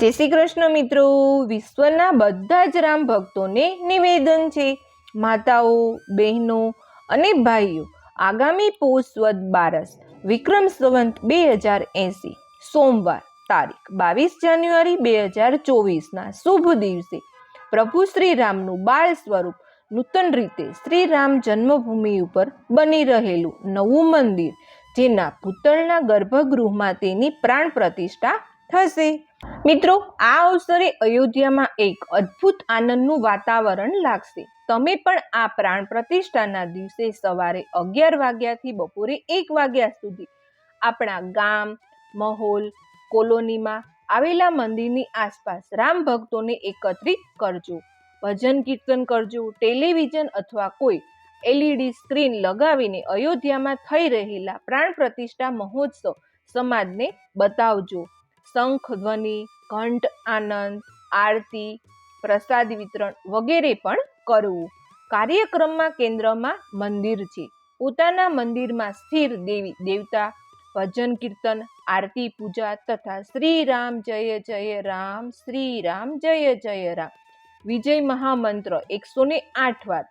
જય શ્રી કૃષ્ણ મિત્રો. વિશ્વના બધા જ રામ ભક્તોને નિવેદન છે, માતાઓ, બહેનો અને ભાઈઓ, આગામી પોષ વદ બારસ, વિક્રમ સંવંત બે હજાર એંસી સોમવાર, તારીખ બાવીસ જાન્યુઆરી બે હજાર ચોવીસના શુભ દિવસે, પ્રભુ શ્રી રામનું બાળ સ્વરૂપ નૂતન રીતે શ્રી રામ જન્મભૂમિ ઉપર બની રહેલું નવું મંદિર, જેના ભૂતળના ગર્ભગૃહમાં તેની પ્રાણ પ્રતિષ્ઠા થશે. મિત્રો, આ અવસરે અયોધ્યામાં એક અદ્ભુત આનંદનું વાતાવરણ લાગશે. તમે પણ આ પ્રાણ પ્રતિષ્ઠાના દિવસે સવારે અગિયાર વાગ્યાથી બપોરે એક વાગ્યા સુધી આપણા ગામ, મહોલ, કોલોનીમાં આવેલા મંદિરની આસપાસ રામ ભક્તોને એકત્રિત કરજો. ભજન કીર્તન કરજો, ટેલિવિઝન અથવા કોઈ એલઈડી સ્ક્રીન લગાવીને અયોધ્યામાં થઈ રહેલા પ્રાણ પ્રતિષ્ઠા મહોત્સવ સમાજને બતાવજો. શંખ, ધ્વનિ ઘંટ આનંદ, આરતી, પ્રસાદ વિતરણ વગેરે પણ કરવું. કાર્યક્રમમાં કેન્દ્રમાં મંદિર છે. પોતાના મંદિરમાં સ્થિર દેવી, દેવતા, ભજન, કીર્તન, આરતી, પૂજા તથા શ્રી રામ જય જય રામ, શ્રી રામ જય જય રામ. વિજય મહામંત્ર એકસો ને આઠ વાર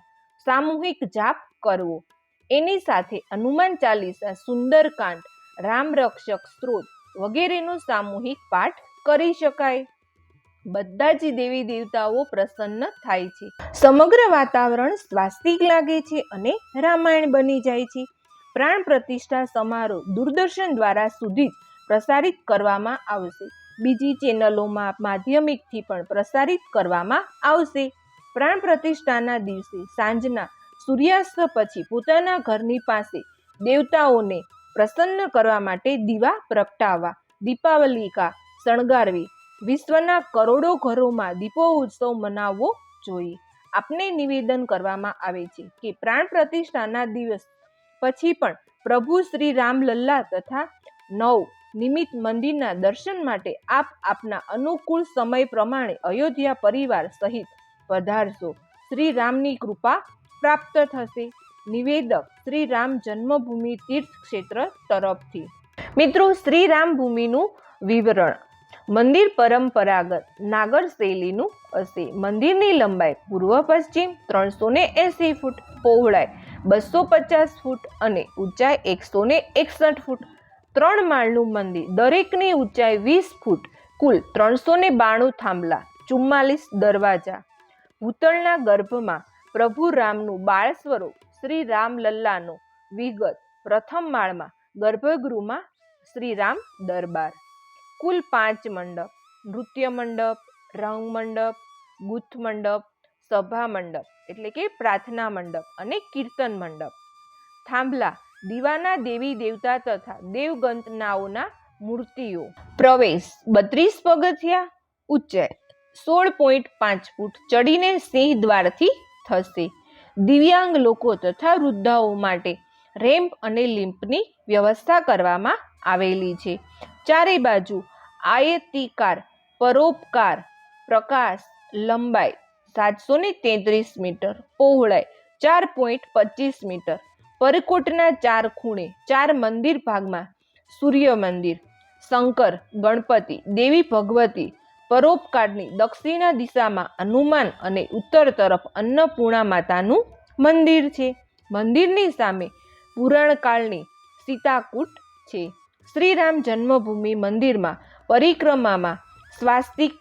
સામૂહિક જાપ કરવો. એની સાથે હનુમાન ચાલીસા, સુંદરકાંડ, રામ રક્ષક સ્ત્રોત વગેરેનો સામૂહિક પાઠ કરી શકાય. બધા જ દેવી દેવતાઓ પ્રસન્ન થાય છે. સમગ્ર વાતાવરણ સ્વાસ્તિક લાગે છે અને રામાયણ બની જાય છે. પ્રાણ પ્રતિષ્ઠા સમારોહ દૂરદર્શન દ્વારા સુધી જ પ્રસારિત કરવામાં આવશે. બીજી ચેનલોમાં માધ્યમિકથી પણ પ્રસારિત કરવામાં આવશે. પ્રાણ પ્રતિષ્ઠાના દિવસે સાંજના સૂર્યાસ્ત પછી પોતાના ઘરની પાસે દેવતાઓને પ્રસન્ન કરવા માટે દીવા પ્રગટાવવા, દીપાવલિકા શણગારવી, વિશ્વના કરોડો ઘરોમાં દીપો ઉત્સવ મનાવવો જોઈએ. આપને નિવેદન કરવામાં આવે છે કે પ્રાણ પ્રતિષ્ઠાના દિવસ પછી પણ પ્રભુ શ્રી રામલલ્લા તથા નવ નિમિત્ત મંદિરના દર્શન માટે આપ આપના અનુકૂળ સમય પ્રમાણે અયોધ્યા પરિવાર સહિત પધારશો. શ્રી રામની કૃપા પ્રાપ્ત થશે. નિવેદક શ્રી રામ જન્મભૂમિ તીર્થ ક્ષેત્ર તરફથી. મિત્રો શ્રી રામ ભૂમિનું વિવરણ. મંદિર પરંપરાગત નાગર શૈલીનું હશે. મંદિરની લંબાઈ પૂર્વ પશ્ચિમ ત્રણસો ને એંસી ફૂટ, પહોળાઈ બસો પચાસ ફૂટ અને ઊંચાઈ એકસો ને એકસઠ ફૂટ. ત્રણ માળનું મંદિર દરેકની ઊંચાઈ વીસ ફૂટ, કુલ ત્રણસો ને બાણું થાંભલા, ચુમ્માલીસ દરવાજા. ભૂતળના ગર્ભમાં પ્રભુ રામનું બાળ સ્વરૂપ શ્રી રામ લલ્લાનો વિગત પ્રથમ માળમાં ગર્ભગૃહમાં શ્રી રામ દરબાર. કુલ પાંચ મંડપ, નૃત્ય મંડપ, રંગ મંડપ, ગુથ મંડપ, સભા મંડપ એટલે કે પ્રાર્થના મંડપ અને કીર્તન મંડપ. થાંભલા, દીવાના દેવી દેવતા તથા દેવગંતનાઓના મૂર્તિઓ. પ્રવેશ, બત્રીસ પગથિયા ઊંચાઈ સોળ પોઈન્ટ પાંચ ફૂટ ચડીને સિંહ દ્વારથી થશે. દિવ્યાંગ લોકો તથા વૃદ્ધાઓ માટે રેમ્પ અને લિમ્પની વ્યવસ્થા કરવામાં આવેલી છે. ચારે બાજુ આયતિકાર, પરોપકાર, પ્રકાશ, લંબાઈ સાતસો ને તેત્રીસ મીટર, પહોળાઈ ચાર પોઈન્ટ પચીસ મીટર, પરકોટના ચાર ખૂણે ચાર મંદિર ભાગમાં સૂર્ય મંદિર, શંકર, ગણપતિ, દેવી ભગવતી પરોપકારની દક્ષિણા દિશામાં હનુમાન અને ઉત્તર તરફ અન્નપૂર્ણા માતાનું મંદિર છે. મંદિરની સામે પુરાણકાળની સીતાકૂટ છે. શ્રીરામ જન્મભૂમિ મંદિરમાં પરિક્રમામાં સ્વાસ્તિક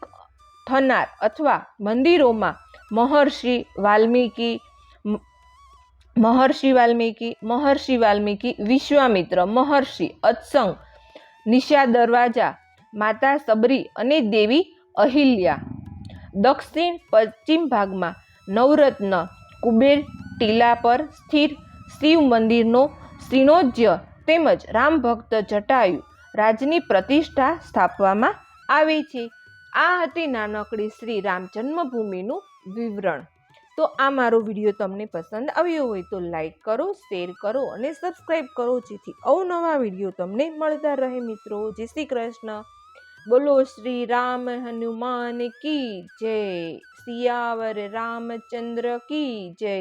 થનાર અથવા મંદિરોમાં મહર્ષિ વાલ્મીકી મહર્ષિ વાલ્મીકી મહર્ષિ વાલ્મીકી, વિશ્વામિત્ર, મહર્ષિ, અત્સંગ, નિશા દરવાજા, માતા સબરી અને દેવી અહિલ્યા. દક્ષિણ પશ્ચિમ ભાગમાં નવરત્ન કુબેર ટીલા પર સ્થિર શિવ મંદિરનો શ્રીણોજ્ય તેમજ રામ ભક્ત જટાયુ રાજની પ્રતિષ્ઠા સ્થાપવામાં આવી છે. આ હતી નાનકડી શ્રી રામ જન્મભૂમિનું વિવરણ. તો આ મારો વીડિયો તમને પસંદ આવ્યો હોય તો લાઈક કરો, શેર કરો અને સબસ્ક્રાઈબ કરો જેથી અવનવા વીડિયો તમને મળતા રહે મિત્રો. જય શ્રી કૃષ્ણ. બોલો શ્રી રામ હનુમાન કી જય સિયાવર રામચંદ્ર કી જય.